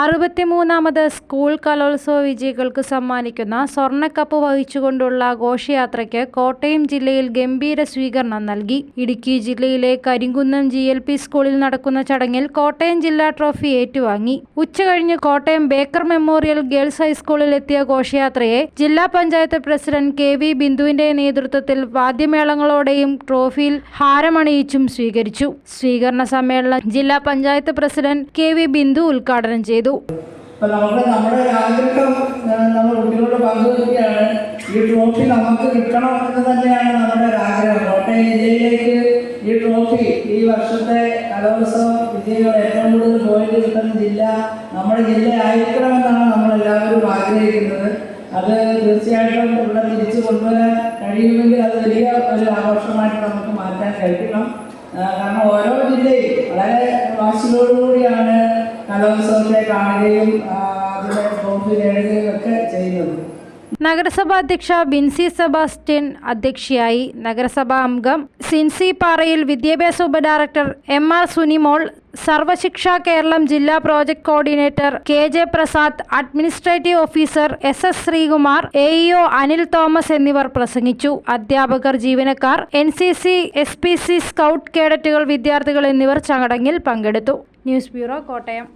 അറുപത്തിമൂന്നാമത് school കലോത്സവ വിജയികൾക്ക് സമ്മാനിക്കുന്ന സ്വർണക്കപ്പ് വഹിച്ചുകൊണ്ടുള്ള ഘോഷയാത്രയ്ക്ക് കോട്ടയം ജില്ലയിൽ ഗംഭീര സ്വീകരണം നൽകി. ഇടുക്കി ജില്ലയിലെ കരിങ്കുന്നം ജി എൽ പി സ്കൂളിൽ നടക്കുന്ന ചടങ്ങിൽ കോട്ടയം ജില്ലാ ട്രോഫി ഏറ്റുവാങ്ങി. ഉച്ചകഴിഞ്ഞ് കോട്ടയം ബേക്കർ മെമ്മോറിയൽ ഗേൾസ് ഹൈസ്കൂളിൽ എത്തിയ ഘോഷയാത്രയെ ജില്ലാ പഞ്ചായത്ത് പ്രസിഡന്റ് കെ വി ബിന്ദുവിന്റെ നേതൃത്വത്തിൽ വാദ്യമേളങ്ങളോടെയും ട്രോഫിയിൽ ഹാരമണിയിച്ചും സ്വീകരിച്ചു. സ്വീകരണ സമ്മേളനം ജില്ലാ panchayat president K V Bindu ഉദ്ഘാടനം ചെയ്തു. നമുക്ക് നമ്മുടെ നമ്മൾ ഈ ട്രോഫി നമുക്ക് നമ്മുടെ ആഗ്രഹം ഈ ട്രോഫി ഈ വർഷത്തെ ഏറ്റവും പോയിന്റ് ജില്ല നമ്മുടെ കഴിയുമെങ്കിൽ ആഘോഷമായിട്ട് നമുക്ക് മാറ്റാൻ കഴിക്കണം കാരണം ഓരോ ജില്ലയും വളരെ വാശിയോടുകൂടിയാണ് കലോത്സവത്തെ കാണുകയും ചെയ്യുന്നത് നഗരസഭാ അധ്യക്ഷ ബിൻസി സെബാസ്റ്റ്യൻ അധ്യക്ഷയായി നഗരസഭാ അംഗം സിൻസി പാറയിൽ വിദ്യാഭ്യാസ ഉപഡയറക്ടർ എം ആർ സുനിമോൾ സർവശിക്ഷ കേരളം ജില്ലാ project coordinator K J Prasad administrative officer S S Sreekumar A EO Anil Thomas എന്നിവർ പ്രസംഗിച്ചു. അധ്യാപകർ ജീവനക്കാർ N C C S P C scout കേഡറ്റുകൾ വിദ്യാർത്ഥികൾ എന്നിവർ ചടങ്ങിൽ പങ്കെടുത്തു. News bureau Kottayam.